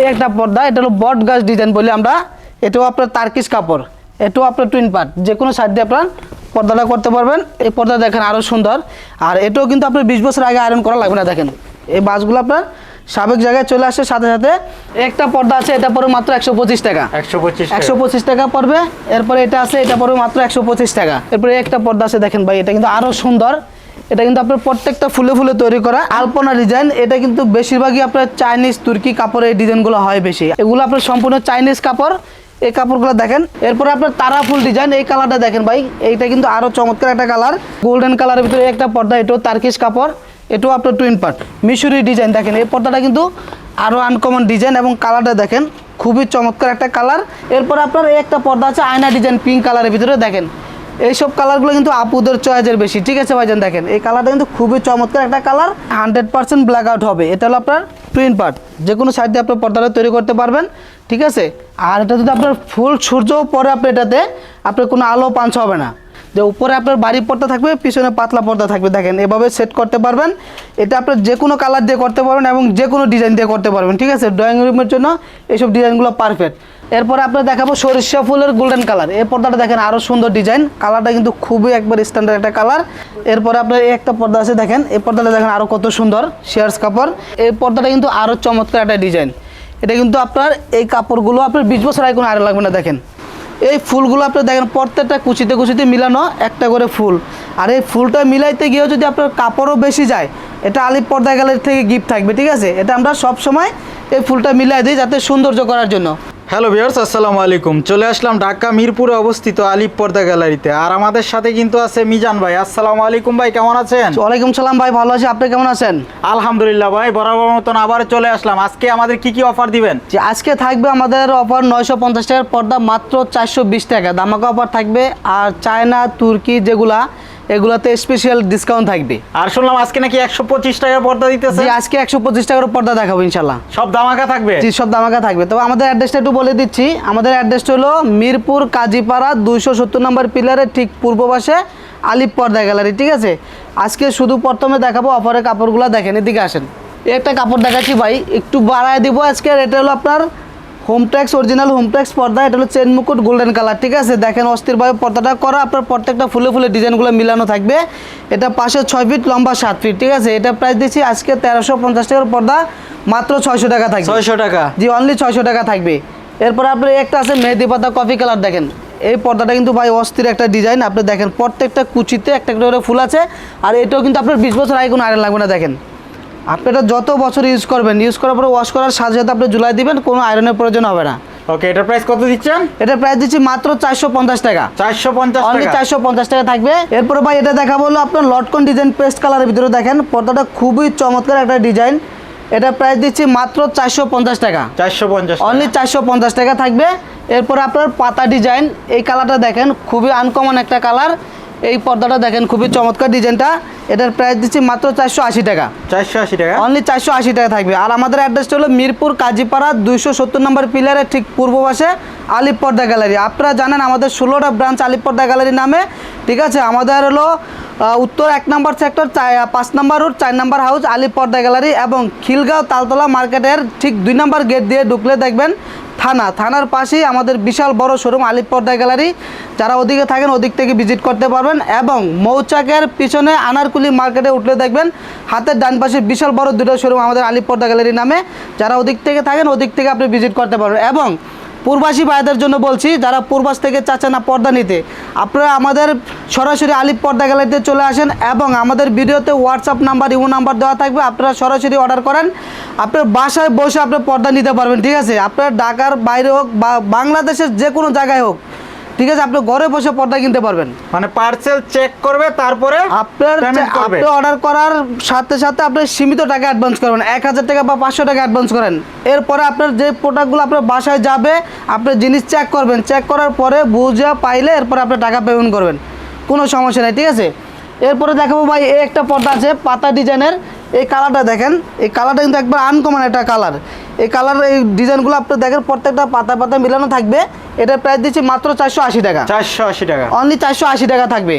এই একটা পর্দা এটা হলো বট গাছ ডিজাইন বলে আমরা এটাও আপনার তার্কিস কাপড় এটাও আপনার টুইন পার্ট যে কোনো সাইড দিয়ে আপনার পর্দাটা করতে পারবেন। এই পর্দা দেখেন আরও সুন্দর আর এটাও কিন্তু আপনার বিশ বছর আগে আয়রন করা লাগবে না দেখেন। এই বাসগুলো আপনার সাবেক জায়গায় চলে আসে সাথে সাথে একটা পর্দা আছে এটা পরে মাত্র একশো পঁচিশ টাকা। একশো পঁচিশ একশো পঁচিশ টাকা পড়বে এরপরে এটা আছে এটা পড়বে মাত্র একশো পঁচিশ টাকা। এরপরে একটা পর্দা আছে দেখেন ভাই এটা কিন্তু আরও সুন্দর। এটা কিন্তু আপনার প্রত্যেকটা ফুলে ফুলে তৈরি করা। আলপনা ডিজাইন এটা কিন্তু বেশিরভাগই আপনার চাইনিজ তুর্কি কাপড়ের ডিজাইনগুলো হয় বেশি। এগুলো আপনার সম্পূর্ণ চাইনিজ কাপড়। এই কাপড়গুলো দেখেন। এরপরে আপনার তারা ফুল ডিজাইন এই কালারটা দেখেন ভাই। এইটা কিন্তু আরও চমৎকার একটা কালার গোল্ডেন কালারের ভিতরে একটা পর্দা, এটাও তার্কিশ কাপড়। এটাও আপনার টুইন পার্ট মিশরি ডিজাইন দেখেন। এই পর্দাটা কিন্তু আরও আনকমন ডিজাইন এবং কালারটা দেখেন। খুবই চমৎকার একটা কালার এরপর আপনার এই একটা পর্দা আছে, আয়না ডিজাইন পিঙ্ক কালারের ভিতরে দেখেন। এইসব কালারগুলো কিন্তু আপুদের চয়েজের বেশি। ঠিক আছে ভাইজান, দেখেন, এই কালারটা কিন্তু খুবই চমৎকার একটা colour. Hundred percent black out হবে। এটা হলো আপনার প্রিন্ট পার্ট যে কোনো সাইড দিয়ে আপনার পর্দাটা তৈরি করতে পারবেন। ঠিক আছে? আর এটা যদি আপনার ফুল সূর্যও পরে আপনি এটাতে আপনার কোনো আলো পাঞ্চ হবে না। যে উপরে আপনার বাড়ি পর্দা থাকবে, পিছনে পাতলা পর্দা থাকবে। দেখেন, এভাবে সেট করতে পারবেন। এটা আপনার যে কোনো কালার দিয়ে করতে পারবেন এবং যে কোনো ডিজাইন দিয়ে করতে পারবেন। ঠিক আছে? ড্রয়িং রুমের জন্য এইসব ডিজাইনগুলো পারফেক্ট এরপরে আপনার দেখাবো সরিষা ফুলের গোল্ডেন কালার এই পর্দাটা দেখেন আরও সুন্দর ডিজাইন কালারটা কিন্তু খুবই একবার স্ট্যান্ডার্ড একটা কালার এরপরে আপনার এই একটা পর্দা আছে দেখেন। এই পর্দাটা দেখেন আরও কত সুন্দর শেয়ার্স কাপড়। এই পর্দাটা কিন্তু আরও চমৎকার একটা ডিজাইন এটা কিন্তু আপনার এই কাপড়গুলো আপনার বিশ বছর আগে কোনো আরও লাগবে না, দেখেন। এই ফুলগুলো আপনি দেখেন, প্রত্যেকটা কুচিতে কুচিতে মিলানো একটা করে ফুল। আর এই ফুলটা মিলাইতে গিয়েও যদি আপনার কাপড়ও বেশি যায়, এটা আলিপ পর্দা গ্যালারি থেকে গিফট থাকবে, ঠিক আছে? এটা আমরা সব সময় এই ফুলটা মিলাই দিই যাতে সৌন্দর্য করার জন্য। হ্যালো ভিউয়ার্স আসসালামু আলাইকুম। চলে আসলাম ঢাকা মিরপুরে অবস্থিত আলিপ পর্দা গ্যালারিতে। আর আমাদের সাথে কিন্তু আছে মিজান ভাই। আসসালামু আলাইকুম ভাই কেমন আছেন? ওয়ালাইকুম সালাম ভাই ভালো আছি। আপনি কেমন আছেন? আলহামদুলিল্লাহ ভাই বরাবর মতন আবার চলে আসলাম। আজকে আমাদের কি কি অফার দিবেন? যে আজকে থাকবে আমাদের অফার নয়শো পঞ্চাশ টাকার পর্দা মাত্র চারশো বিশ টাকা। দামাকা অফার থাকবে। আর চায়না তুর্কি যেগুলা এগুলাতে স্পেশাল ডিসকাউন্ট থাকবে। আর শুনলাম আজকে নাকি একশো পঁচিশ টাকার পর্দা দিতেছে। জি আজকে একশো পঁচিশ টাকার পর্দা দেখাবো ইনশাল্লাহ সব দামাকা থাকবে? জি সব দামাকা থাকবে। তবে আমাদের অ্যাড্রেসটা একটু বলে দিচ্ছি। আমাদের অ্যাড্রেসটা হলো মিরপুর কাজীপাড়া দুইশো সত্তর নম্বর পিলারের ঠিক পূর্ব পাশে আলিপ পর্দা গ্যালারি ঠিক আছে? আজকে শুধু প্রথমে দেখাবো অফারের কাপড়গুলো দেখেন এদিকে আসেন। একটা কাপড় দেখাচ্ছি ভাই একটু বাড়ায় দিব আজকে এটা হলো আপনার হোমট্যাক্স অরিজিনাল হোমট্যাক্স পর্দা এটা হলো চেন মুকুট গোল্ডেন কালার ঠিক আছে? দেখেন অস্থির অস্থিরভাবে পর্দাটা করা আপনার প্রত্যেকটা ফুলে ফুলে ডিজাইনগুলো মিলানো থাকবে। এটা পাশে ছয় ফিট লম্বা সাত ফিট ঠিক আছে? এটা প্রাইস দিচ্ছি আজকে তেরোশো পঞ্চাশ টাকার পর্দা মাত্র ছয়শো টাকা থাকবে। ছয়শো টাকা। জি অনলি ছয়শো টাকা থাকবে। এরপর আপনার একটা আছে মেহেদি পাতা কফি কালার দেখেন। এই পর্দাটা কিন্তু ভাই অস্থির একটা ডিজাইন আপনি দেখেন প্রত্যেকটা কুচিতে একটা একটা করে ফুল আছে আর এটাও কিন্তু আপনার বিশ বছর আগে কোনো আয়রন লাগবে না দেখেন। আপনি এটা যত বছর ইউজ করবেন ইউজ করার পরে ওয়াশ করার সাথে সাথে আপনি জুলাই দিবেন কোনো আয়রনের প্রয়োজন হবে না। ওকে এটার প্রাইস কত দিচ্ছেন? এটা প্রাইস দিচ্ছি মাত্র চারশো পঞ্চাশ টাকা। চারশো পঞ্চাশ অনলি টাকা? চারশো পঞ্চাশ টাকা থাকবে। এরপরে ভাই এটা দেখা বলল আপনার লটকন ডিজাইন পেস্ট কালারের ভিতরে দেখেন পর্দাটা খুবই চমৎকার একটা ডিজাইন এটা প্রাইস দিচ্ছি মাত্র চারশো পঞ্চাশ টাকা। চারশো পঞ্চাশ অনলি চারশো পঞ্চাশ টাকা থাকবে। এরপর আপনার পাতা ডিজাইন এই কালারটা দেখেন খুবই আনকমন একটা কালার এই পর্দাটা দেখেন খুবই চমৎকার ডিজাইনটা এটার প্রাইস দিচ্ছি মাত্র চারশো আশি টাকা। চারশো আশি টাকা? অনলি চারশো আশি টাকা থাকবে। আর আমাদের অ্যাড্রেসটা হলো মিরপুর কাজীপাড়া দুইশো সত্তর নম্বর পিলারের ঠিক পূর্ব পাশে আলিপ পর্দা গ্যালারি আপনারা জানেন আমাদের ষোলোটা ব্রাঞ্চ আলিপ পর্দা গ্যালারি নামে। ঠিক আছে? আমাদের হলো উত্তর এক নম্বর সেক্টর পাঁচ নম্বর রোড চার নম্বর হাউস আলিপ পর্দা গ্যালারি এবং খিলগাঁও তালতলা মার্কেটের ঠিক দুই নম্বর গেট দিয়ে ঢুকলে দেখবেন থানা। থানার পাশেই আমাদের বিশাল বড় শোরুম আলিপ পর্দা গ্যালারি। যারা ওদিকে থাকেন ওদিক থেকে ভিজিট করতে পারবেন এবং মৌচাকের পিছনে আনারকুলি মার্কেটে উঠলে দেখবেন হাতের ডান পাশে বিশাল বড় দুটো শোরুম আমাদের আলিপ পর্দা গ্যালারি নামে। যারা ওদিক থেকে থাকেন ওদিক থেকে আপনি ভিজিট করতে পারবেন এবং পূর্বাসী ভাইদের জন্য বলছি, যারা পূর্বাস থেকে চাচ্ছেন না পর্দা নিতে, আপনারা আমাদের সরাসরি আলিপ পর্দা গ্যালারিতে চলে আসেন এবং আমাদের ভিডিওতে হোয়াটসঅ্যাপ নাম্বার ইমো নাম্বার দেওয়া থাকবে, আপনারা সরাসরি অর্ডার করেন, আপনার বাসায় বসে আপনি পর্দা নিতে পারবেন, ঠিক আছে? আপনার ঢাকার বাইরে হোক বা বাংলাদেশের যে কোনো জায়গায় হোক ঠিক আছে আপনি ঘরে বসে পর্দা কিনতে পারবেন। মানে পার্সেল চেক করবে তারপরে আপনার আপনি অর্ডার করার সাথে সাথে আপনি সীমিত টাকা অ্যাডভান্স করবেন। এক হাজার টাকা বা পাঁচশো টাকা অ্যাডভান্স করেন। এরপরে আপনার যে প্রোডাক্টগুলো আপনার বাসায় যাবে আপনি জিনিস চেক করবেন। চেক করার পরে বুঝা পাইলে এরপরে আপনি টাকা পেমেন্ট করবেন। কোনো সমস্যা নেই ঠিক আছে? এরপরে দেখাবো ভাই এই একটা পর্দা আছে পাতা ডিজাইনের এই কালারটা দেখেন এই কালারটা কিন্তু একবার আনকমন একটা কালার এই কালার এই ডিজাইনগুলো আপনি দেখেন প্রত্যেকটা পাতা পাতা মিলানো থাকবে। এটার প্রাইস দিচ্ছি মাত্র চারশো আশি টাকা। চারশো আশি টাকা। অনলি চারশো আশি টাকা থাকবে।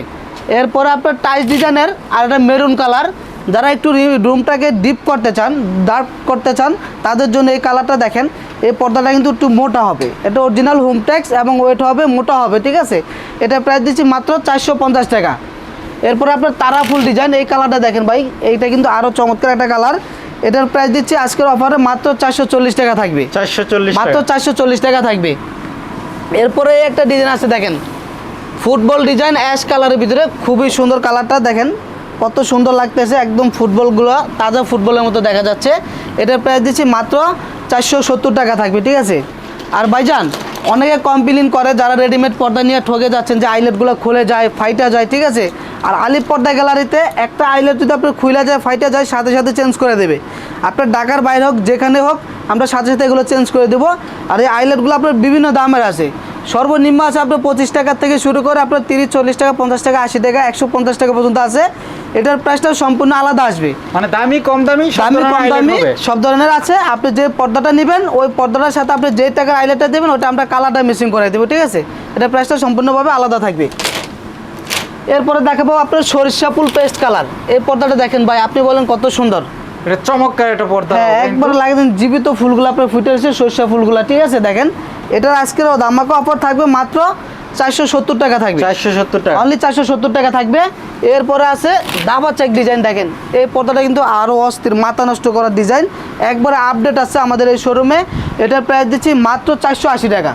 এরপরে আপনার টাইস ডিজাইনের আর একটা মেরুন কালার যারা একটু রুমটাকে ডিপ করতে চান ডার্ক করতে চান তাদের জন্য এই কালারটা দেখেন এই পর্দাটা কিন্তু একটু মোটা হবে। এটা অরিজিনাল হোম ট্যাক্স এবং ওয়েট হবে মোটা হবে ঠিক আছে? এটা প্রাইস দিচ্ছি মাত্র চারশো পঞ্চাশ টাকা। এরপরে আপনার তারা ফুল ডিজাইন এই কালারটা দেখেন ভাই এইটা কিন্তু আরও চমৎকার একটা কালার এটার প্রাইস দিচ্ছি আজকের অফারে মাত্র চারশো চল্লিশ টাকা থাকবে। চারশো চল্লিশ মাত্র চারশো চল্লিশ টাকা থাকবে। এরপরে একটা ডিজাইন আছে দেখেন। ফুটবল ডিজাইন অ্যাশ কালারের ভিতরে খুবই সুন্দর কালারটা দেখেন। কত সুন্দর লাগতেছে একদম ফুটবলগুলো তাজা ফুটবলের মতো দেখা যাচ্ছে। এটার প্রাইস দিচ্ছি মাত্র চারশো সত্তর টাকা থাকবে ঠিক আছে? আর ভাইজান অনেকে কমপ্লেন করে, যারা রেডিমেড পর্দা নিয়ে ঠকে যাচ্ছেন যে আইলেটগুলো খুলে যায়, ফাইটা যায়, ঠিক আছে? আর আলিপ পর্দা গ্যালারিতে একটা আইলেট যদি আপনার খুলে যায়, ফাইটা যায়, সাথে সাথে চেঞ্জ করে দেবে। আপনার ঢাকার বাইরে হোক, যেখানে হোক, আমরা সাথে সাথে এগুলো চেঞ্জ করে দেবো। আর এই আইলেটগুলো আপনার বিভিন্ন দামের আছে। সর্বনিম্ন আছে আপনার পঁচিশ টাকা থেকে শুরু করে আপনার তিরিশ, চল্লিশ টাকা, পঞ্চাশ টাকা, আশি টাকা, একশো পঞ্চাশ টাকা পর্যন্ত আছে। এটার প্রাইসটা সম্পূর্ণ আলাদা আসবে। মানে দামি কম দামি দামি কম দামি সব ধরনের আছে। আপনি যে পর্দাটা নেবেন ওই পর্দাটার সাথে আপনি যে টাকার আইলেটটা দেবেন ওটা আমরা কালারটা মিসিং করে দেবো ঠিক আছে? এটা প্রাইসটা সম্পূর্ণভাবে আলাদা থাকবে। এরপরে দেখাবো আপনার সরিষা ফুল পেস্ট কালার এই পর্দাটা দেখেন ভাই আপনি বলেন কত সুন্দর। এটা চমৎকার একটা পর্দা হ্যাঁ একবার কিন্তু। লাগবেন জীবিত ফুলগুলো আপনার ফুটে সরিষা ফুলগুলো ঠিক আছে? দেখেন এটার আজকের দামাকা অফার থাকবে মাত্র চারশো সত্তর টাকা থাকবে। চারশো সত্তর টাকা। অনলি চারশো সত্তর টাকা থাকবে। এরপরে আছে দাবা চেক ডিজাইন দেখেন। এই পর্দাটা কিন্তু আরও অস্থির মাথা নষ্ট করার ডিজাইন একবারে আপডেট আছে আমাদের এই শোরুমে এটার প্রাইস দিচ্ছি মাত্র চারশো আশি টাকা।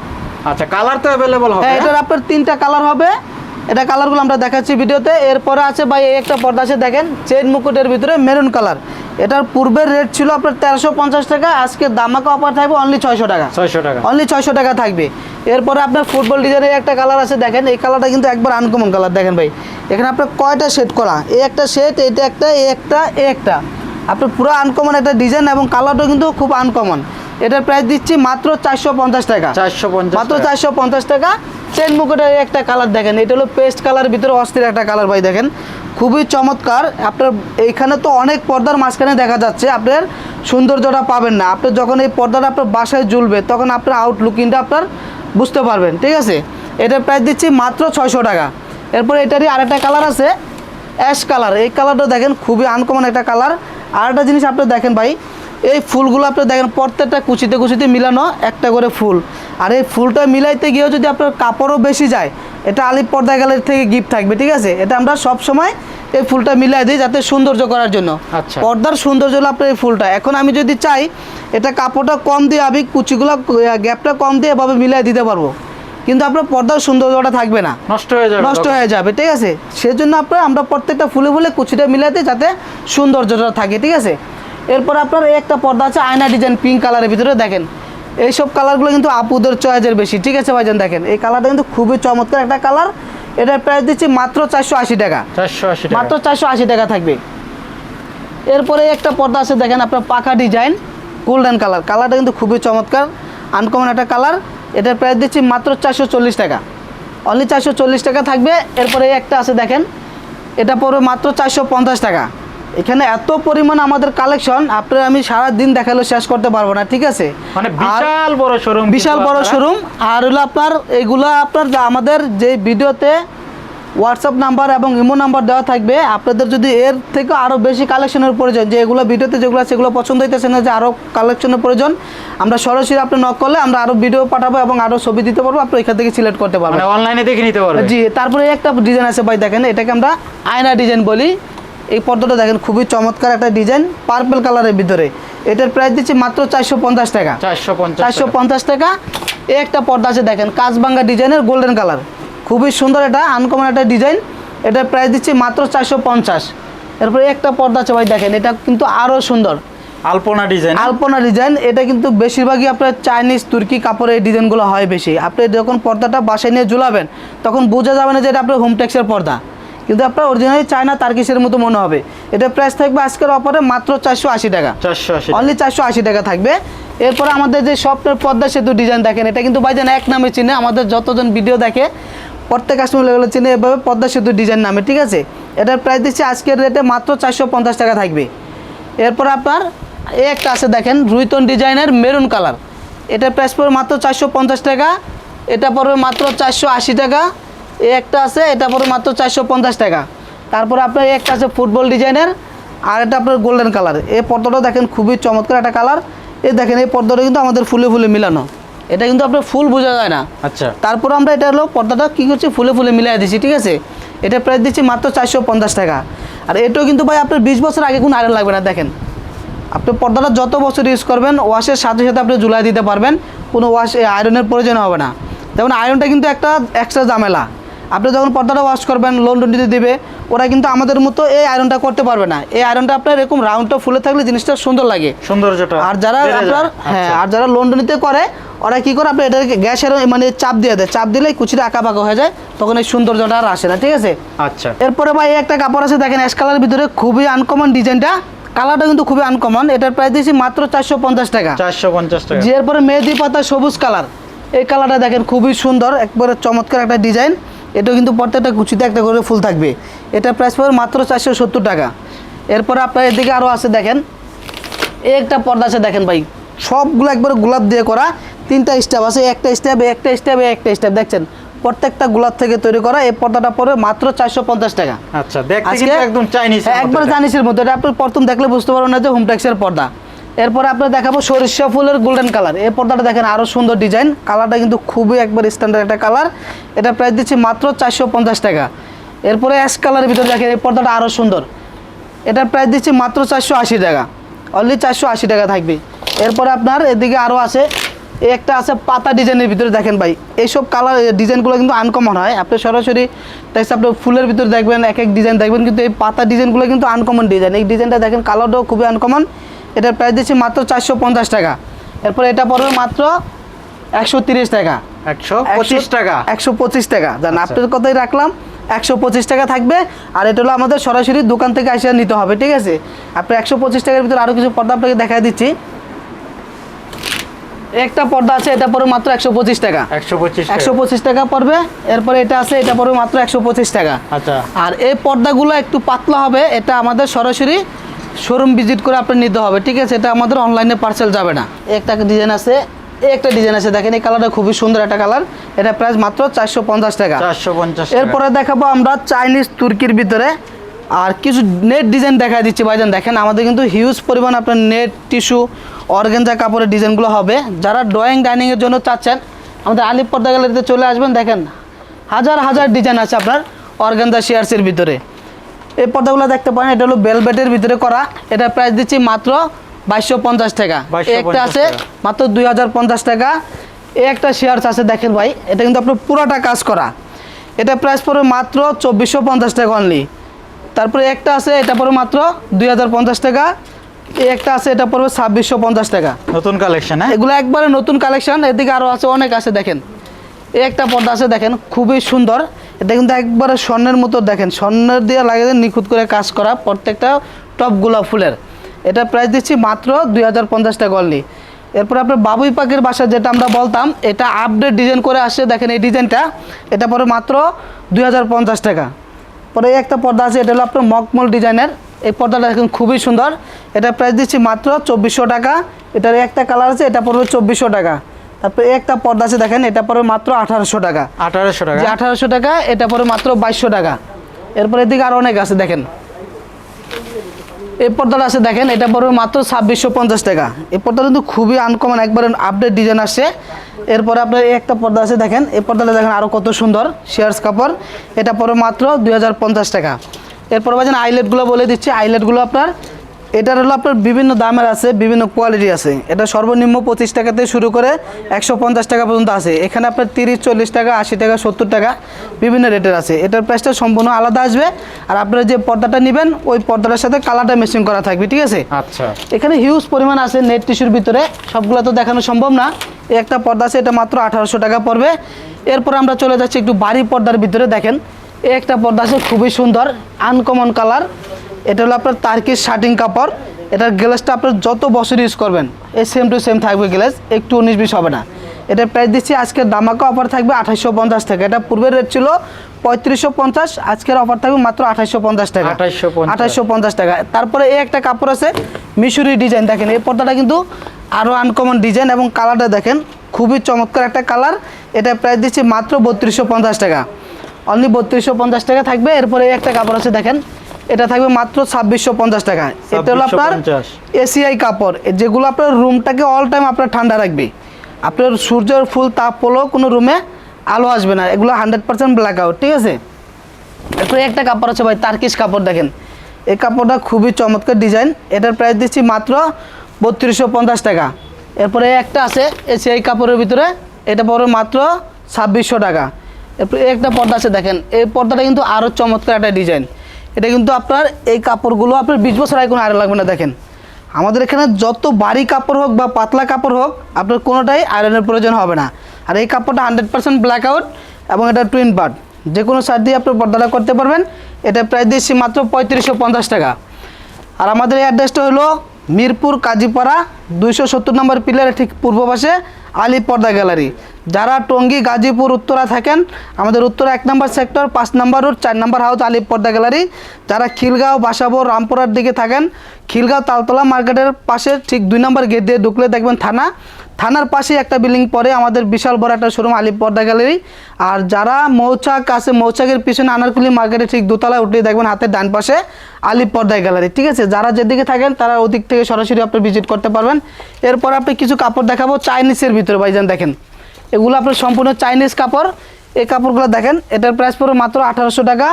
আচ্ছা কালার তো অ্যাভেলেবল হবে হ্যাঁ এটার আপনার তিনটা কালার হবে। এটা কালারগুলো আমরা দেখাচ্ছি ভিডিওতে। এরপরে আছে ভাই এই একটা পর্দা আছে দেখেন চেন মুকুটের ভিতরে মেরুন কালার এটার পূর্বের রেট ছিল আপনার তেরোশো পঞ্চাশ টাকা আজকে দামাকা অফার থাকবে অনলি ছয়শো টাকা। ছয়শো টাকা। অনলি ছয়শো টাকা থাকবে। এরপরে আপনার ফুটবল ডিজাইনের একটা কালার আছে দেখেন এই কালারটা কিন্তু একবার আনকমন কালার দেখেন ভাই। এখানে আপনার কয়টা সেট করা? এই একটা সেট এটা একটা এই একটা এই একটা। আপনার পুরো আনকমন একটা ডিজাইন এবং কালারটা কিন্তু খুব আনকমন এটার প্রাইস দিচ্ছি মাত্র চারশো পঞ্চাশ টাকা। চারশো পঞ্চাশ মাত্র চারশো পঞ্চাশ টাকা। চেন মুকুটের একটা কালার দেখেন, এটা হলো পেস্ট কালার ভিতরে অস্থির একটা কালার ভাই দেখেন। খুবই চমৎকার। আপনার এইখানে তো অনেক পর্দার মাঝখানে দেখা যাচ্ছে, আপনার সৌন্দর্যটা পাবেন না। আপনি যখন এই পর্দাটা আপনার বাসায় জ্বলবে তখন আপনার আউটলুকিংটা আপনার বুঝতে পারবেন, ঠিক আছে? এটার প্রাইস দিচ্ছি মাত্র ছয়শো টাকা। এরপর এটারই আরেকটা কালার আছে অ্যাশ কালার এই কালারটা দেখেন, খুবই আনকমন একটা কালার আর একটা জিনিস আপনি দেখেন ভাই এই ফুলগুলো আপনি দেখেন প্রত্যেকটা কুচিতে কুচিতে মিলানো একটা করে ফুল। আর এই ফুলটা মিলাইতে গিয়েও যদি আপনার কাপড়ও বেশি যায় এটা আলিপ পর্দা গ্যালারি থেকে গিফট থাকবে ঠিক আছে? এটা আমরা সব সময় এই ফুলটা মিলাই দিই যাতে সৌন্দর্য করার জন্য। আচ্ছা। পর্দার সৌন্দর্য হলো আপনার এই ফুলটা। এখন আমি যদি চাই এটা কাপড়টা কম দিয়ে আমি কুচিগুলো গ্যাপটা কম দিয়ে এভাবে মিলাই দিতে পারব। কিন্তু আপনার পর্দার সৌন্দর্যটা থাকবে না। নষ্ট হয়ে যাবে নষ্ট হয়ে যাবে ঠিক আছে? সেজন্য আপনার আমরা প্রত্যেকটা ফুলে ফুলে কুচিটা মিলাতে যাতে সৌন্দর্যটা থাকে ঠিক আছে? এরপর আপনার এই একটা পর্দা আছে আয়না ডিজাইন পিঙ্ক কালারের ভিতরে দেখেন। এইসব কালারগুলো কিন্তু আপুদের চয়েসের বেশি ঠিক আছে ভাইজান? দেখেন এই কালারটা কিন্তু খুবই চমৎকার একটা কালার এটার প্রাইস দিচ্ছি মাত্র চারশো আশি টাকা। মাত্র চারশো আশি টাকা থাকবে। এরপরে একটা পর্দা আছে দেখেন আপনার পাকা ডিজাইন গোল্ডেন কালার কালারটা কিন্তু খুবই চমৎকার আনকমন একটা কালার এটার প্রাইস দিচ্ছি মাত্র চারশো চল্লিশ টাকা। অনলি চারশো চল্লিশ টাকা থাকবে। এরপরে একটা আছে দেখেন এটা পড়বে মাত্র চারশো পঞ্চাশ টাকা। এখানে এত পরিমাণ আমাদের কালেকশন আপনার আমি সারা দিন দেখালেও শেষ করতে পারব না ঠিক আছে? মানে বিশাল বড় শোরুম বিশাল বড় শোরুম আর হলো আপনার এগুলো আপনার যা আমাদের যে ভিডিওতে হোয়াটসঅ্যাপ নাম্বার এবং ইমো নাম্বার দেওয়া থাকবে আপনাদের যদি এর থেকে আরও বেশি কালেকশনের প্রয়োজন যে এগুলো ভিডিওতে যেগুলো সেগুলো পছন্দ হইতেছে না যে আরও কালেকশনের প্রয়োজন আমরা সরাসরি আপনি নক করলে আমরা আরও ভিডিও পাঠাবো এবং আরও ছবি দিতে পারব আপনি এখান থেকে সিলেক্ট করতে পারবেন। অনলাইনে দেখে নিতে পারবেন। জি তারপরে একটা ডিজাইন আছে ভাই দেখেন এটাকে আমরা আয়না ডিজাইন বলি। এই পর্দাটা দেখেন খুবই চমৎকার একটা ডিজাইন পার্পল কালারের ভিতরে। এটার প্রাইস দিচ্ছি মাত্র চারশো পঞ্চাশ টাকা। চারশো পঞ্চাশ টাকা। এই একটা পর্দা আছে দেখেন কাঁচবাঙ্গা ডিজাইনের গোল্ডেন কালার খুবই সুন্দর এটা আনকমন একটা ডিজাইন। এটার প্রাইস দিচ্ছি মাত্র চারশো পঞ্চাশ। এরপরে একটা পর্দা আছে ভাই দেখেন এটা কিন্তু আরও সুন্দর। আলপনা ডিজাইন। আলপনা ডিজাইন এটা কিন্তু বেশিরভাগই আপনার চাইনিজ তুর্কি কাপড়ের এই ডিজাইনগুলো হয় বেশি। আপনি যখন পর্দাটা বাসায় নিয়ে ঝুলাবেন তখন বোঝা যাবে না যে এটা আপনার হোমটেক্সের পর্দা। কিন্তু আপনার অরিজিনালি চায় চায়না তার্কিসের মতো মনে হবে। এটা প্রাইস থাকবে আজকের অফারে মাত্র চারশো আশি টাকা। চারশো আশি অনলি চারশো আশি টাকা থাকবে। এরপরে আমাদের যে স্বপ্নের পদ্মা সেতু ডিজাইন দেখেন এটা কিন্তু ভাইজান এক নামে চিনে আমাদের যতজন ভিডিও দেখে প্রত্যেক কাস্টমার লেভেলে চিনে এভাবে পদ্মা সেতু ডিজাইন নামে ঠিক আছে? এটার প্রাইস দিচ্ছে আজকের রেটে মাত্র চারশো পঞ্চাশ টাকা থাকবে। এরপর আপনার এই একটা আছে দেখেন রুইতন ডিজাইনের মেরুন কালার। এটার প্রাইস পড়বে মাত্র চারশো পঞ্চাশ টাকা এটা পড়বে মাত্র চারশো আশি টাকা। এই একটা আছে এটা পরে মাত্র চারশো পঞ্চাশ টাকা। তারপর আপনার একটা আছে ফুটবল ডিজাইনের আর এটা আপনার গোল্ডেন কালার এই পর্দাটা দেখেন খুবই চমৎকার একটা কালার এই দেখেন এই পর্দাটা কিন্তু আমাদের ফুলে ফুলে মিলানো। এটা কিন্তু আপনার ফুল বোঝা যায় না। আচ্ছা। তারপর আমরা এটা হলো পর্দাটা কী করছি? ফুলে ফুলে মিলাই দিচ্ছি ঠিক আছে? এটা প্রাইস দিচ্ছি মাত্র চারশো পঞ্চাশ টাকা। আর এটাও কিন্তু ভাই আপনার বিশ বছর আগে কোনো আয়রন লাগবে না দেখেন। আপনি পর্দাটা যত বছর ইউজ করবেন ওয়াশের সাথে সাথে আপনি জুলাই দিতে পারবেন। কোনো ওয়াশ আয়রনের প্রয়োজন হবে না। যেমন আয়রনটা কিন্তু একটা এক্সট্রা ঝামেলা। আপনি যখন পর্দাটা ওয়াশ করবেন লোন দিতে দিবে ওরা কিন্তু আমাদের মতো এই আয়রনটা করতে পারবে না। এই আয়রনটা আপনার এরকম রাউন্ডটা ফুলে থাকলে জিনিসটা সুন্দর লাগে। সৌন্দর্যটা আর যারা আপনার হ্যাঁ আচ্ছা। আর যারা লোন লন্ডনিতে করে ওরা কি করে আপনার এটাকে গ্যাসের মানে চাপ দিয়ে দেয়। চাপ দিলে কুচিটা আঁকা পাকা হয়ে যায় তখন এই সৌন্দর্যটা আর আসে না ঠিক আছে? আচ্ছা। এরপরে ভাই একটা কাপড় আছে দেখেন অ্যাশ কালারের ভিতরে খুবই আনকমন ডিজাইনটা কালারটা কিন্তু খুবই আনকমন এটার প্রাইস দিয়েছি মাত্র চারশো পঞ্চাশ টাকা। চারশো পঞ্চাশ টাকা। যে এরপরে মেহেদি পাতা সবুজ কালার এই কালারটা দেখেন খুবই সুন্দর একবারে চমৎকার একটা ডিজাইন এটাও কিন্তু প্রত্যেকটা কুচিতে একটা করে ফুল থাকবে। এটা প্রাইস পড়বে মাত্র চারশো সত্তর টাকা। এরপরে আপনার এদিকে আরও আছে দেখেন। এই একটা পর্দা আছে দেখেন ভাই। সবগুলো একবারে গোলাপ দিয়ে করা। তিনটা স্টেপ আছে একটা স্টেপ একটা স্টেপ একটা স্টেপ দেখছেন? প্রত্যেকটা গোলাপ থেকে তৈরি করা। এই পর্দাটা পরে মাত্র চারশো পঞ্চাশ টাকা। আচ্ছা একবার জানিসের মধ্যে এটা আপনি প্রথম দেখলে বুঝতে পারবেন না যে হোমটেক্সের পর্দা। এরপরে আপনার দেখাবো সরিষা ফুলের গোল্ডেন কালার এই পর্দাটা দেখেন আরও সুন্দর ডিজাইন কালারটা কিন্তু খুবই একবার স্ট্যান্ডার্ড একটা কালার এটা প্রাইস দিচ্ছি মাত্র চারশো পঞ্চাশ টাকা। এরপরে অ্যাশ কালারের ভিতরে দেখেন এই পর্দাটা আরও সুন্দর। এটার প্রাইস দিচ্ছি মাত্র চারশো আশি টাকা। অনলি চারশো আশি টাকা থাকবে। এরপরে আপনার এদিকে আরও আছে। একটা আছে পাতা ডিজাইনের ভিতরে দেখেন ভাই। এইসব কালার ডিজাইনগুলো কিন্তু আনকমন হয়। আপনি সরাসরি দেখছি আপনি ফুলের ভিতরে দেখবেন, এক এক ডিজাইন দেখবেন, কিন্তু এই পাতা ডিজাইনগুলো কিন্তু আনকমন ডিজাইন এই ডিজাইনটা দেখেন কালারটাও খুবই আনকমন এটার প্রাইস দিচ্ছি মাত্র চারশো পঞ্চাশ টাকা। এরপর এটা পড়বে মাত্র একশো তিরিশ টাকা। একশো পঁচিশ টাকা? একশো পঁচিশ টাকা। জান আচ্ছা। আপনার কথাই রাখলাম একশো পঁচিশ টাকা থাকবে আর এটা হলো আমাদের সরাসরি দোকান থেকে এসে নিতে হবে ঠিক আছে? আপনি একশো পঁচিশ টাকার ভিতরে আরও কিছু পর্দা আপনাকে দেখা দিচ্ছি। একটা পর্দা আছে এটা পড়বে মাত্র একশো পঁচিশ টাকা। একশো পঁচিশ একশো পঁচিশ টাকা পড়বে এরপরে এটা আছে এটা পড়বে মাত্র একশো পঁচিশ টাকা। আচ্ছা। আর এই পর্দাগুলো একটু পাতলা হবে এটা আমাদের সরাসরি শোরুম ভিজিট করে আপনি নিতে হবে ঠিক আছে? এটা আমাদের অনলাইনে পার্সেল যাবে না। একটা ডিজাইন আছে একটা ডিজাইন আছে। দেখেন এই কালারটা খুবই সুন্দর একটা কালার এটা প্রাইস মাত্র চারশো পঞ্চাশ টাকা। চারশো পঞ্চাশ এরপরে দেখাবো আমরা চাইনিজ তুর্কির ভিতরে। আর কিছু নেট ডিজাইন দেখা দিচ্ছি ভাইজান। দেখেন আমাদের কিন্তু হিউজ পরিমাণ আপনার নেট টিস্যু অর্গেঞ্জা কাপড়ের ডিজাইনগুলো হবে। যারা ড্রয়িং ডাইনিংয়ের জন্য চাচ্ছেন আমাদের আলিপ পর্দা গ্যালারিতে চলে আসবেন। দেখেন হাজার হাজার ডিজাইন আছে আপনার অর্গেঞ্জা শেয়ারসের ভিতরে। এই পর্দাগুলো দেখতে পারেন এটা হলো বেলবেটের ভিতরে করা। এটা প্রাইস দিচ্ছি মাত্র বাইশশো পঞ্চাশ টাকা। একটা আছে মাত্র দুই হাজার পঞ্চাশ টাকা। এই একটা শেয়ারস আছে দেখেন ভাই এটা কিন্তু আপনার পুরোটা কাজ করা। এটা প্রাইস পড়বে মাত্র চব্বিশশো পঞ্চাশ টাকা অনলি তারপরে একটা আছে এটা পড়বে মাত্র দুই হাজার পঞ্চাশ টাকা। এই একটা আছে এটা পড়বে ছাব্বিশশো পঞ্চাশ টাকা। নতুন কালেকশন হ্যাঁ? এগুলো একবারে নতুন কালেকশন এদিকে আরও আছে অনেক আছে দেখেন। এই একটা পর্দা আছে দেখেন খুবই সুন্দর। এটা কিন্তু একবারে স্বর্ণের মতো দেখেন। স্বর্ণের দিয়ে লাগিয়ে নিখুঁত করে কাজ করা প্রত্যেকটা টপ গোলাপ ফুলের। এটা প্রাইস দিচ্ছি মাত্র দুই হাজার পঞ্চাশ টাকা অনলি এরপর আপনার বাবুই পাখির বাসা যেটা আমরা বলতাম, এটা আপডেট ডিজাইন করে আসছে, দেখেন এই ডিজাইনটা এটা পরে মাত্র দুই হাজার পঞ্চাশ টাকা। পরে এই একটা পর্দা আছে, এটা হলো আপনার মকমল ডিজাইনের। এই পর্দাটা দেখুন খুবই সুন্দর। এটা প্রাইস দিচ্ছি মাত্র চব্বিশশো টাকা। এটার একটা কালার আছে, এটা পড়বে চব্বিশশো টাকা। তারপরে একটা পর্দা আছে দেখেন এটা পরে মাত্র আঠারোশো টাকা। আঠারোশো টাকা। আঠারোশো টাকা এটা পরে মাত্র বাইশশো টাকা। এরপরে এদিকে আরও অনেক আছে দেখেন। এই পর্দাটা আছে দেখেন এটা পড়বে মাত্র ছাব্বিশশো পঞ্চাশ টাকা। এই পর্দাটা কিন্তু খুবই আনকমন একবারে আপডেট ডিজাইন আসছে। এরপরে আপনার এই একটা পর্দা আছে দেখেন এই পর্দাটা দেখেন আরও কত সুন্দর শেয়ার্স কাপড়। এটা পড়বে মাত্র দুই হাজার পঞ্চাশ টাকা। এরপর বাজেন আইলেটগুলো বলে দিচ্ছি। আইলেটগুলো আপনার এটার হলো আপনার বিভিন্ন দামের আছে বিভিন্ন কোয়ালিটি আছে। এটা সর্বনিম্ন পঁচিশ টাকা থেকে শুরু করে একশো পঞ্চাশ টাকা পর্যন্ত আছে। এখানে আপনার তিরিশ চল্লিশ টাকা আশি টাকা সত্তর টাকা বিভিন্ন রেটের আছে। এটার প্রাইসটা সম্পূর্ণ আলাদা আসবে। আর আপনারা যে পর্দাটা নেবেন ওই পর্দাটার সাথে কালারটা মেশিং করা থাকবে ঠিক আছে? আচ্ছা। এখানে হিউজ পরিমাণ আছে নেট টিস্যুর ভিতরে। সবগুলো তো দেখানো সম্ভব না। একটা পর্দা আছে এটা মাত্র আঠারোশো টাকা পড়বে। এরপর আমরা চলে যাচ্ছি একটু বাড়ি পর্দার ভিতরে দেখেন। একটা পর্দা আছে খুবই সুন্দর আনকমন কালার এটা হলো আপনার তার্কির শার্টিং কাপড়। এটার গ্লাসটা আপনার যত বছর ইউজ করবেন এই সেম টু সেম থাকবে গ্লাস একটু উনিশ বিশ হবে না। এটার প্রাইস দিচ্ছি আজকের দামাকা অফার থাকবে আঠাশশো পঞ্চাশ টাকা। এটা পূর্বের রেট ছিল পঁয়ত্রিশশো পঞ্চাশ আজকের অফার থাকবে মাত্র আঠাশশো পঞ্চাশ টাকা। 2850 আঠাশশো পঞ্চাশ টাকা। তারপরে এই একটা কাপড় আছে মিশরি ডিজাইন দেখেন এই পর্দাটা কিন্তু আরও আনকমন ডিজাইন এবং কালারটা দেখেন খুবই চমৎকার একটা কালার এটা প্রাইস দিচ্ছি মাত্র বত্রিশশো পঞ্চাশ টাকা। অনলি বত্রিশশো পঞ্চাশ টাকা থাকবে। এরপরে এই একটা কাপড় আছে দেখেন এটা থাকবে মাত্র ছাব্বিশশো পঞ্চাশ টাকা। এটা হলো আপনার 2650 এসিআই কাপড়। যেগুলো আপনার রুমটাকে অল টাইম আপনার ঠান্ডা রাখবে। আপনার সূর্যের ফুল তাপ হলেও কোনো রুমে আলো আসবে না। এগুলো হান্ড্রেড পার্সেন্ট ব্ল্যাক আউট ঠিক আছে? এরপরে একটা কাপড় আছে ভাই তার্কিশ কাপড় দেখেন। এই কাপড়টা খুবই চমৎকার ডিজাইন এটার প্রাইস দিচ্ছি মাত্র বত্রিশশো পঞ্চাশ টাকা। এরপরে একটা আছে এসিআই কাপড়ের ভিতরে। এটা পড়বে মাত্র ছাব্বিশশো টাকা। এরপরে একটা পর্দা আছে দেখেন। এই পর্দাটা কিন্তু আরও চমৎকার একটা ডিজাইন এটা কিন্তু আপনার এই কাপড়গুলো আপনার বিশ বছর আগে কোনো আয়রন লাগবে না, দেখেন। আমাদের এখানে যত ভারী কাপড় হোক বা পাতলা কাপড় হোক, আপনার কোনোটাই আয়রনের প্রয়োজন হবে না। আর এই কাপড়টা হান্ড্রেড পার্সেন্ট ব্ল্যাক আউট এবং এটা টুইন পার্ট যে কোনো সাইড দিয়ে আপনি পর্দাটা করতে পারবেন। এটা প্রায় দিচ্ছি মাত্র পঁয়ত্রিশশো পঞ্চাশ টাকা। আর আমাদের এই অ্যাড্রেসটা হলো মিরপুর, কাজীপাড়া, দুইশো সত্তর নম্বর পিলারের ঠিক পূর্ব পাশে আলী পর্দা গ্যালারি। যারা টঙ্গী, গাজীপুর, উত্তরা থাকেন, আমাদের উত্তরা এক নম্বর সেক্টর, পাঁচ নম্বর রোড, চার নম্বর হাউস, আলী পর্দা গ্যালারি। যারা খিলগাঁও, বাসাবর, রামপুরার দিকে থাকেন, খিলগাঁও, তালতলা মার্কেটের পাশে ঠিক দুই নম্বর গেট দিয়ে ঢুকলে দেখবেন থানা। থানার পাশে একটা বিল্ডিং পরে আমাদের বিশাল বড় একটা শোরুম আলিপ পর্দা গ্যালারি। আর যারা মৌচাক আছে, মৌচাকের পিছনে আনারকুলি মার্কেটে ঠিক দোতলায় উঠলে দেখবেন হাতের ডান পাশে আলিপ পর্দা গ্যালারি, ঠিক আছে? যারা যেদিকে থাকেন, তারা ওদিক থেকে সরাসরি আপনি ভিজিট করতে পারবেন। এরপর আপনি কিছু কাপড় দেখাবো চাইনিজের ভিতরে, ভাইজান দেখেন। এগুলো আপনার সম্পূর্ণ চাইনিজ কাপড়। এই কাপড়গুলো দেখেন, এটার প্রাইস পড়বে মাত্র আঠারোশো টাকা।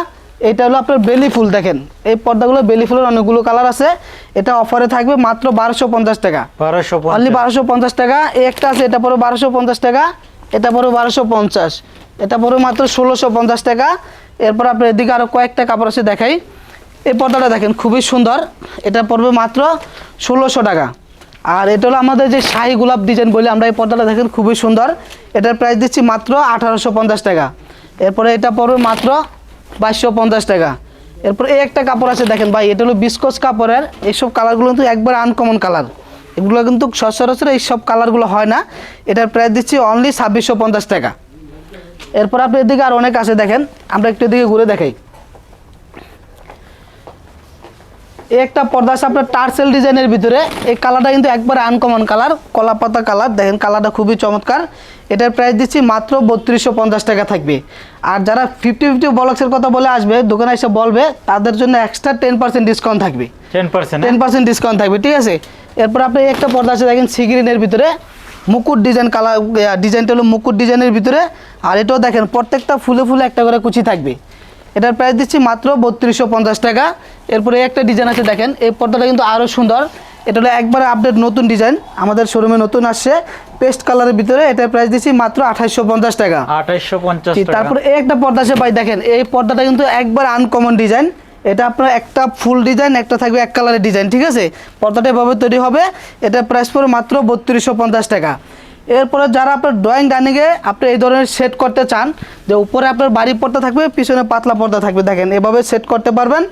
এটা হলো আপনার বেলি ফুল দেখেন। এই পর্দাগুলো বেলি ফুলের অনেকগুলো কালার আছে। এটা অফারে থাকবে মাত্র বারোশো পঞ্চাশ টাকা। বারোশো অনলি বারোশো পঞ্চাশ টাকা। একটা আছে এটা পড়ো বারোশো পঞ্চাশ টাকা। এটা পড়ো বারোশো পঞ্চাশ। এটা পড়ো মাত্র ষোলোশো পঞ্চাশ টাকা। এরপর আপনার এদিকে আরও কয়েকটা কাপড় আছে দেখাই। এই পর্দাটা দেখেন খুবই সুন্দর। এটা পড়বে মাত্র ষোলোশো টাকা। আর এটা হলো আমাদের যে শাহি গোলাপ ডিজাইন বলি আমরা এই পর্দাটা দেখেন খুবই সুন্দর। এটার প্রাইস দিচ্ছি মাত্র আঠারোশো পঞ্চাশ টাকা। এরপরে এটা পড়বে মাত্র বাইশশো পঞ্চাশ টাকা। এরপর এই একটা কাপড় আছে, দেখেন ভাই, এটা হলো বিস্কস কাপড়ের। এইসব কালারগুলো কিন্তু একবার আনকমন কালার। এগুলো কিন্তু সচরাচর এই সব কালারগুলো হয় না। এটার প্রাইস দিচ্ছি অনলি ছাব্বিশশো পঞ্চাশ টাকা। এরপর আপনি এদিকে আর অনেক আছে, দেখেন। আমরা একটু এদিকে ঘুরে দেখাই। এই একটা পর্দা আছে আপনার টার্সেল ডিজাইনের ভিতরে। এই কালারটা কিন্তু একবার আনকমন কালার কলা পাতা কালার। দেখেন কালারটা খুবই চমৎকার। এটার প্রাইস দিচ্ছি মাত্র বত্রিশশো পঞ্চাশ টাকা থাকবে। আর যারা ফিফটি ফিফটি বলক্সের কথা বলে আসবে দোকানে এসে বলবে তাদের জন্য এক্সট্রা টেন পার্সেন্ট ডিসকাউন্ট থাকবে। Ten percent ten percent discount থাকবে ঠিক আছে? এরপর আপনি একটা পর্দা আছে দেখেন সিগ্রিনের ভিতরে। মুকুট ডিজাইন কালার ডিজাইনটা হলো মুকুট ডিজাইনের ভিতরে। আর এটাও দেখেন প্রত্যেকটা ফুলে ফুলে একটা করে কুচি থাকবে। এটার প্রাইস দিচ্ছি মাত্র বত্রিশশো পঞ্চাশ টাকা। এরপরে একটা ডিজাইন আছে দেখেন এই পর্দাটা কিন্তু আরও সুন্দর। এটা হলো একবারে আপডেট নতুন ডিজাইন আমাদের শোরুমে নতুন আসছে পেস্ট কালারের ভিতরে এটার প্রাইস দিচ্ছি মাত্র আঠাইশশো পঞ্চাশ টাকা। আঠাইশশো পঞ্চাশ তারপরে এই একটা পর্দা আছে ভাই দেখেন এই পর্দাটা কিন্তু একবার আনকমন ডিজাইন এটা আপনার একটা ফুল ডিজাইন একটা থাকবে এক কালারের ডিজাইন ঠিক আছে? পর্দাটা এভাবে তৈরি হবে এটা প্রাইস পড়বে মাত্র বত্রিশশো পঞ্চাশ টাকা। এরপরে যারা আপনার ড্রয়িং ডাইনিংয়ে আপনি এই ধরনের সেট করতে চান যে উপরে আপনার বাড়ি পর্দা থাকবে পিছনে পাতলা পর্দা থাকবে দেখেন এভাবে সেট করতে পারবেন।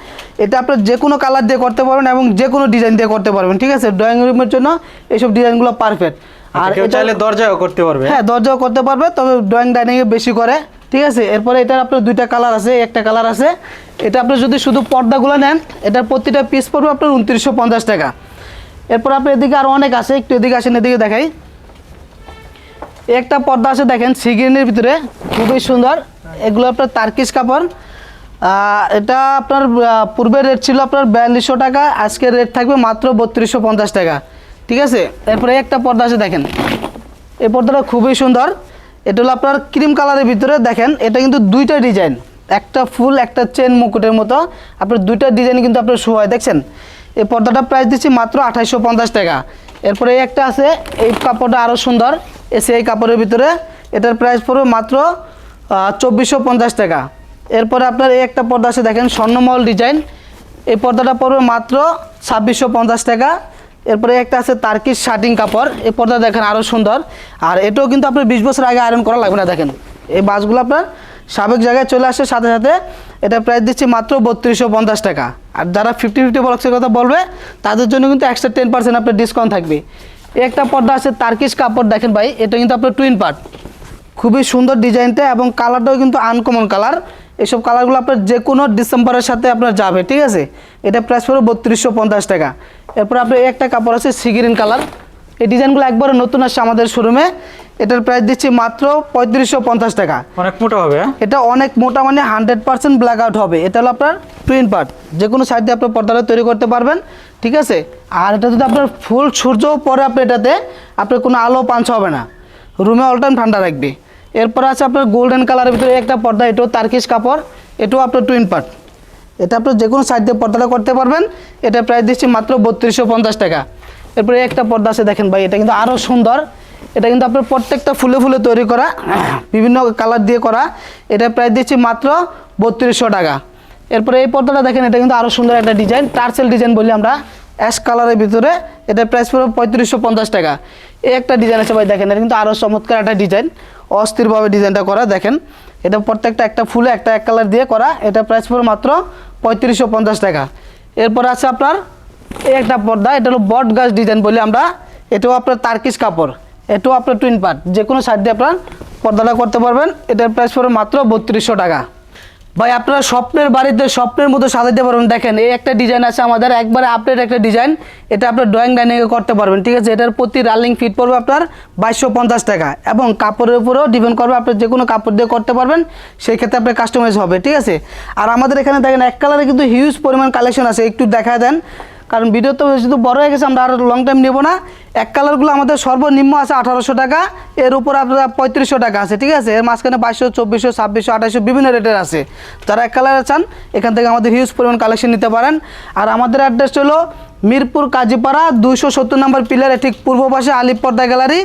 এটা আপনার যে কোনো কালার দিয়ে করতে পারবেন এবং যে কোনো ডিজাইন দিয়ে করতে পারবেন ঠিক আছে? ড্রয়িং রুমের জন্য এইসব ডিজাইনগুলো পারফেক্ট আর চাইলে দরজাও করতে পারবে। হ্যাঁ দরজাও করতে পারবে তবে ড্রয়িং ডাইনিংয়ে বেশি করে ঠিক আছে? এরপরে এটার আপনার দুইটা কালার আছে একটা কালার আছে। এটা আপনি যদি শুধু পর্দাগুলো নেন এটার প্রতিটা পিস পড়বে আপনার উনত্রিশশো পঞ্চাশ টাকা। এরপর আপনি এদিকে আরও অনেক আছে একটু এদিকে আসেন এদিকে দেখাই। একটা পর্দা আছে দেখেন, সিগ্রিনের ভিতরে, খুবই সুন্দর। এগুলো আপনার তার্কিস কাপড়। এটা আপনার পূর্বের রেট ছিল আপনার বিয়াল্লিশশো টাকা, আজকের রেট থাকবে মাত্র বত্রিশশো পঞ্চাশ টাকা। ঠিক আছে? এরপরে একটা পর্দা আছে দেখেন। এই পর্দাটা খুবই সুন্দর। এটা হলো আপনার ক্রিম কালারের ভিতরে দেখেন, এটা কিন্তু দুইটা ডিজাইন একটা ফুল একটা চেন মুকুটের মতো। আপনার দুইটা ডিজাইন কিন্তু আপনার শো হয়, দেখছেন? এই পর্দাটা প্রাইস দিচ্ছি মাত্র আঠাইশশো পঞ্চাশ টাকা। এরপরে একটা আছে, এই কাপড়টা আরও সুন্দর। এসে এই কাপড়ের ভিতরে, এটার প্রাইস পড়বে মাত্র চব্বিশশো পঞ্চাশ টাকা। এরপরে আপনার এই একটা পর্দা আছে, দেখেন স্বর্ণমহল ডিজাইন এই পর্দাটা পড়বে মাত্র ছাব্বিশশো পঞ্চাশ টাকা। এরপরে একটা আছে তার্কিশ শার্টিং কাপড়, এই পর্দা দেখেন আরও সুন্দর। আর এটাও কিন্তু আপনার বিশ বছর আগে আয়রন করা লাগবে না, দেখেন। এই বাসগুলো আপনার সাবেক জায়গায় চলে আসে, সাথে সাথে এটা প্রাইস দিচ্ছি মাত্র বত্রিশশো পঞ্চাশ টাকা। আর যারা ফিফটি ফিফটি বক্সের কথা বলবে, তাদের জন্য কিন্তু এক্সট্রা টেন পার্সেন্ট আপনার ডিসকাউন্ট থাকবে। একটা পর্দা আছে তার্কিশ কাপড়, দেখেন ভাই, এটা কিন্তু আপনার টুইন পার্ট খুবই সুন্দর ডিজাইনটা এবং কালারটাও কিন্তু আনকমন কালার এসব কালারগুলো আপনার যে কোনো ডিসেম্বরের সাথে আপনার যাবে, ঠিক আছে? এটা প্রাইস পড়বে বত্রিশশো পঞ্চাশ টাকা। এরপর আপনার একটা কাপড় আছে সিগ্রিন কালার এই ডিজাইনগুলো একবারে নতুন আসছে আমাদের শোরুমে এটার প্রাইস দিচ্ছি মাত্র পঁয়ত্রিশশো পঞ্চাশ টাকা। অনেক মোটা হবে হ্যাঁ? এটা অনেক মোটা মানে হান্ড্রেড পার্সেন্ট ব্ল্যাক আউট হবে। এটা হলো আপনার টুইন পার্ট যে কোনো সাইড দিয়ে আপনার পর্দাটা তৈরি করতে পারবেন ঠিক আছে? আর এটা যদি আপনার ফুল সূর্যও পরে আপনি এটাতে আপনার কোনো আলো পাঞ্চ হবে না। রুমে অল টাইম ঠান্ডা রাখবে। এরপর আছে আপনার গোল্ডেন কালারের ভিতরে একটা পর্দা এটাও তার্কিশ কাপড় এটাও আপনার টুইন পার্ট এটা আপনার যে কোনো সাইড দিয়ে পর্দাটা করতে পারবেন। এটা প্রাইস দিচ্ছি মাত্র বত্রিশশো পঞ্চাশ টাকা। এরপরে একটা পর্দা আছে দেখেন ভাই এটা কিন্তু আরও সুন্দর। এটা কিন্তু আপনার প্রত্যেকটা ফুলে ফুলে তৈরি করা, বিভিন্ন কালার দিয়ে করা। এটা প্রাইস দিচ্ছি মাত্র বত্রিশশো টাকা। এরপরে এই পর্দাটা দেখেন, এটা কিন্তু আরও সুন্দর একটা ডিজাইন, টার্সেল ডিজাইন বলি আমরা। অ্যাশ কালারের ভিতরে এটা প্রাইস পড়বে পঁয়ত্রিশশো পঞ্চাশ টাকা। এই একটা ডিজাইন আছে ভাই, দেখেন, এটা কিন্তু আরও চমৎকার একটা ডিজাইন, অস্থিরভাবে ডিজাইনটা করা, দেখেন। এটা প্রত্যেকটা একটা ফুলে একটা এক কালার দিয়ে করা, এটা প্রাইস পড়বে মাত্র পঁয়ত্রিশশো পঞ্চাশ টাকা। এরপর আছে আপনার এই একটা পর্দা, এটা হলো বট গাছ ডিজাইন বলি আমরা। এটাও আপনার তার্কিশ কাপড়। এটাও আপনার টুইন পার্ট যে কোনো সাইড দিয়ে আপনার পর্দাটা করতে পারবেন। এটার প্রাইস পড়বে মাত্র বত্রিশশো টাকা। ভাই, আপনারা স্বপ্নের বাড়িতে স্বপ্নের মতো সাজাতে পারবেন। দেখেন, এই একটা ডিজাইন আছে আমাদের। একবারে আপডেট একটা ডিজাইন এটা আপনার ড্রয়িং ডাইনিংয়ে করতে পারবেন, ঠিক আছে? এটার প্রতি রালিং ফিট পড়বে আপনার বাইশশো পঞ্চাশ টাকা এবং কাপড়ের উপরেও ডিপেন্ড করবে আপনি যে কোনো কাপড় দিয়ে করতে পারবেন। সেই ক্ষেত্রে আপনার কাস্টমাইজ হবে, ঠিক আছে? আর আমাদের এখানে দেখেন, এক কালারে কিন্তু হিউজ পরিমাণ কালেকশন আছে। একটু দেখা দেন। কারণ ভিডিও তো যেহেতু বড় হয়ে গেছে, আমরা আর লং টাইম নেব না। এক কালারগুলো আমাদের সর্বনিম্ন আছে আঠারোশো টাকা, এর উপর আপনার পঁয়ত্রিশশো টাকা আছে, ঠিক আছে? এর মাঝখানে বাইশশো, চব্বিশশো, ছাব্বিশশো আঠাশশো বিভিন্ন রেটের আছে। যারা এক কালারে চান, এখান থেকে আমাদের হিউজ পরিমাণ কালেকশন নিতে পারেন। আর আমাদের অ্যাড্রেস হলো মিরপুর কাজীপাড়া, দুইশো সত্তর নম্বর পিলারে ঠিক পূর্ব পাশে আলিপর্দা গ্যালারি